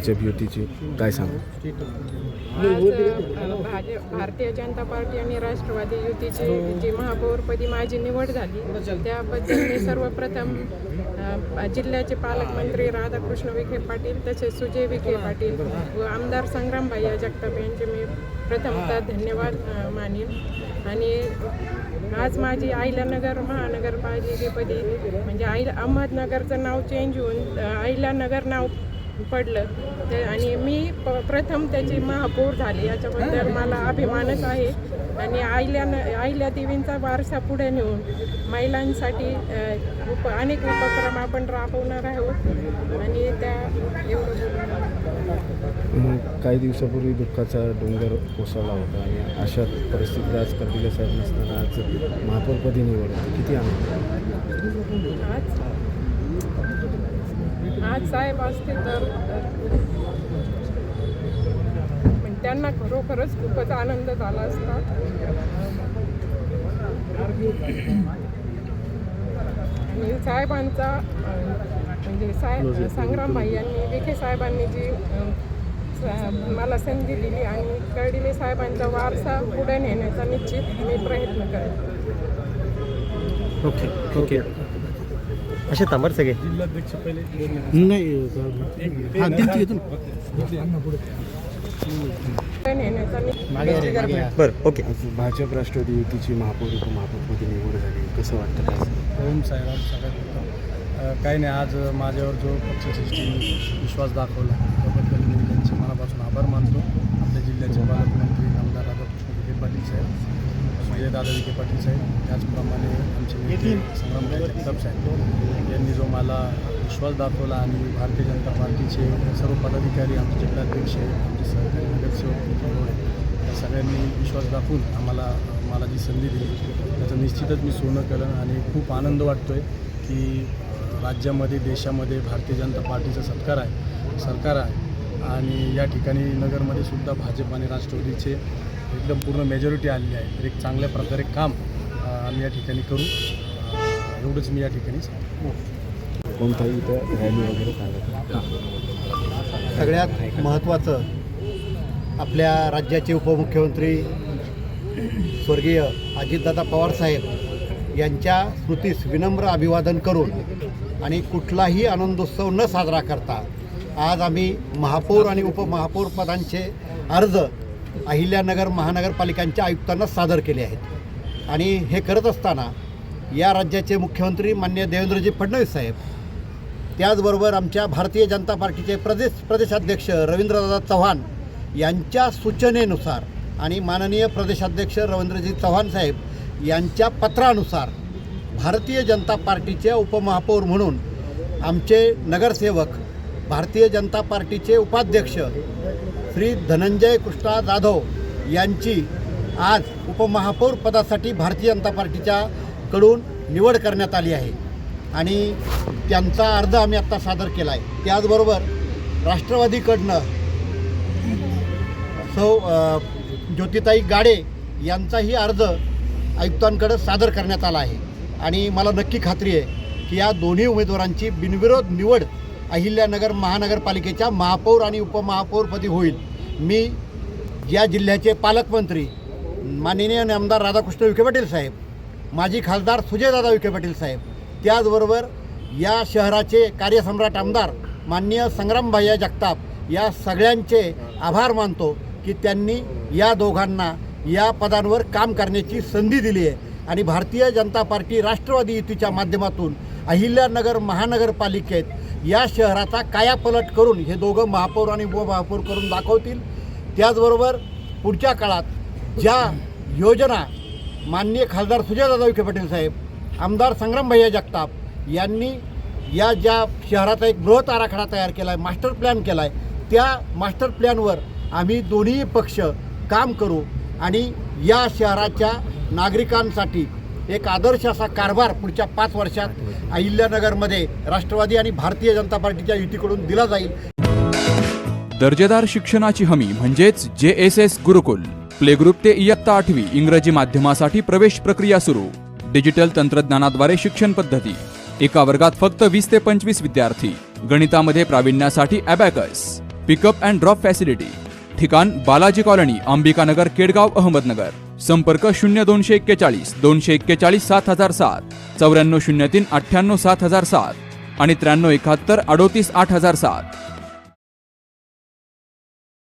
भाजप युतीची काय सांगू? आज अ, भारतीय जनता पार्टी आणि राष्ट्रवादी युतीची जी महापौरपदी माझी निवड झाली त्याबद्दल मी सर्वप्रथम अ, जिल्ह्याचे पालकमंत्री राधाकृष्ण विखे पाटील तसेच सुजय विखे पाटील व आमदार संग्रामभाई जगताप यांचे मी प्रथमतः धन्यवाद अ, मानेन. आणि आज माझी अहिल्यानगर महानगरपालिकेपदी म्हणजे आई अहमदनगरचं नाव चेंज होऊन अ, अहिल्यानगर नाव पडलं. ते आणि मी प प्रथम त्याची महापौर झाली. याच्याबद्दल मला अभिमानच आहे. आणि आईल्या आईल्या देवींचा वारसा पुढे नेऊन महिलांसाठी उप अनेक उपक्रम आपण राबवणार आहोत. आणि त्या एवढं काही दिवसापूर्वी दुःखाचा डोंगर कोसळला होता आणि अशा परिस्थितीत आज कर्डिले साहेब नसताना आज महापौरपदी निवड किती आनंद? आज आज साहेब असते तर त्यांना खरोखरच खूपच आनंद झाला असता. आणि साहेबांचा म्हणजे साहेब संग्रामभाई यांनी विखे साहेबांनी जी मला संधी दिली आणि कर्डिले साहेबांचा वारसा पुढे नेण्याचा निश्चित मी प्रयत्न करेन. ओके ओके असे थांबर सगळे? नाही हा घेतो बरं ओके. भाजप राष्ट्रवादी युतीची महापौर उपमहापौरपदी निवड झाली. कसं वाटतं काय ओम साईराम सगळ्यात काही नाही आज माझ्यावर जो पक्षश्रेष्ठींनी विश्वास दाखवला त्याबद्दल मी त्यांचे मनापासून आभार मानतो. आपल्या जिल्ह्याचे पालकमंत्री आमदार राधाकृष्ण विखे पाटील साहेब. विजयदादा विखे पाटील साहेब त्याचप्रमाणे आमचे नेते संग्रामभाई जगताप साहेब यांनी जो मला विश्वास दाखवला आणि भारतीय जनता पार्टीचे सर्व पदाधिकारी आमचे जिल्हाध्यक्ष आमचे सहकारी नगरसेवक या सगळ्यांनी विश्वास दाखवून आम्हाला मला जी संधी दिली त्याचं निश्चितच मी सोनं केलं आणि खूप आनंद वाटतो आहे की राज्यामध्ये देशामध्ये भारतीय जनता पार्टीचं सरकार आहे सरकार आहे. आणि या ठिकाणी नगरमध्ये सुद्धा भाजप आणि राष्ट्रवादीचे एकदम पूर्ण मेजॉरिटी आलेली आहे. तर एक चांगल्या प्रकारे काम आम्ही या ठिकाणी करू. एवढंच मी या ठिकाणी सांगतो. कोणताही इथं रॅली वगैरे सांगत सगळ्यात महत्त्वाचं आपल्या राज्याचे उपमुख्यमंत्री स्वर्गीय अजितदादा पवारसाहेब यांच्या स्मृतीस विनम्र अभिवादन करून आणि कुठलाही आनंदोत्सव न साजरा करता आज आम्ही महापौर आणि उपमहापौर पदांचे अर्ज अहिल्यानगर महानगरपालिकांच्या आयुक्तांना सादर केले आहेत. आणि हे करत असताना या राज्याचे मुख्यमंत्री मान्य देवेंद्रजी फडणवीस साहेब त्याचबरोबर आमच्या भारतीय जनता पार्टीचे प्रदेश प्रदेशाध्यक्ष रवींद्रदादा चव्हाण यांच्या सूचनेनुसार आणि माननीय प्रदेशाध्यक्ष रवींद्रजी चव्हाण साहेब यांच्या पत्रानुसार भारतीय जनता पार्टीचे उपमहापौर म्हणून आमचे नगरसेवक भारतीय जनता पार्टीचे उपाध्यक्ष श्री धनंजय कृष्णा जाधव यांची आज उपमहापौर पदासाठी भारतीय जनता पार्टीच्या कडून निवड करण्यात आली आहे. आणि त्यांचा अर्ज आम्ही आत्ता सादर केला आहे त्याचबरोबर राष्ट्रवादीकडनं सौ ज्योतिताई गाडे यांचाही अर्ज आयुक्तांकडे सादर करण्यात आला आहे. आणि मला नक्की खात्री आहे की या दोन्ही उमेदवारांची बिनविरोध निवड अहिल्यानगर महानगरपालिकेच्या महापौर आणि उपमहापौरपदी होईल. मी या जिल्ह्याचे पालकमंत्री माननीय आमदार राधाकृष्ण विखे पाटील साहेब माजी खासदार सुजयदादा विखे पाटील साहेब त्याचबरोबर या शहराचे कार्यसम्राट आमदार माननीय संग्रामभाय्या जगताप या सगळ्यांचे आभार मानतो की त्यांनी या दोघांना या पदांवर काम करण्याची संधी दिली आहे. आणि भारतीय जनता पार्टी राष्ट्रवादी युतीच्या माध्यमातून अहिल्यानगर महानगरपालिकेत या शहराचा कायापलट करून हे दोघं महापौर आणि उपमहापौर करून दाखवतील. त्याचबरोबर पुढच्या काळात ज्या योजना माननीय खासदार सुजयदादा विखे पाटील साहेब आमदार संग्रामभैया जगताप यांनी या ज्या शहराचा एक बृहत आराखडा तयार केला आहे मास्टर प्लॅन केला आहे त्या मास्टर प्लॅनवर आम्ही दोन्ही पक्ष काम करू आणि या शहराच्या नागरिकांसाठी एक आदर्श असा कारभार पुढच्या पाच वर्षात अहिल्यानगरमध्ये राष्ट्रवादी आणि भारतीय जनता पार्टीच्या युतीकडून दिला जाईल. दर्जेदार शिक्षणाची हमी म्हणजेच J S S Gurukul. Play group ते इयत्ता आठवी इंग्रजी माध्यमासाठी प्रवेश प्रक्रिया सुरू. डिजिटल तंत्रज्ञानाद्वारे शिक्षण पद्धती. एका वर्गात फक्त वीस ते पंचवीस विद्यार्थी. गणितामध्ये प्रावीण्यासाठी abacus pickup and drop facility ठिकाण बालाजी कॉलनी अंबिकानगर केडगाव अहमदनगर. संपर्क शून्य दोनशे एक्केचाळीस दोनशे एक्केचाळीस सात हजार सात चौऱ्याण्णव शून्य तीन अठ्ठ्याण्णव सात हजार सात आणि त्र्याण्णव एकाहत्तर अडोतीस आठ हजार सात.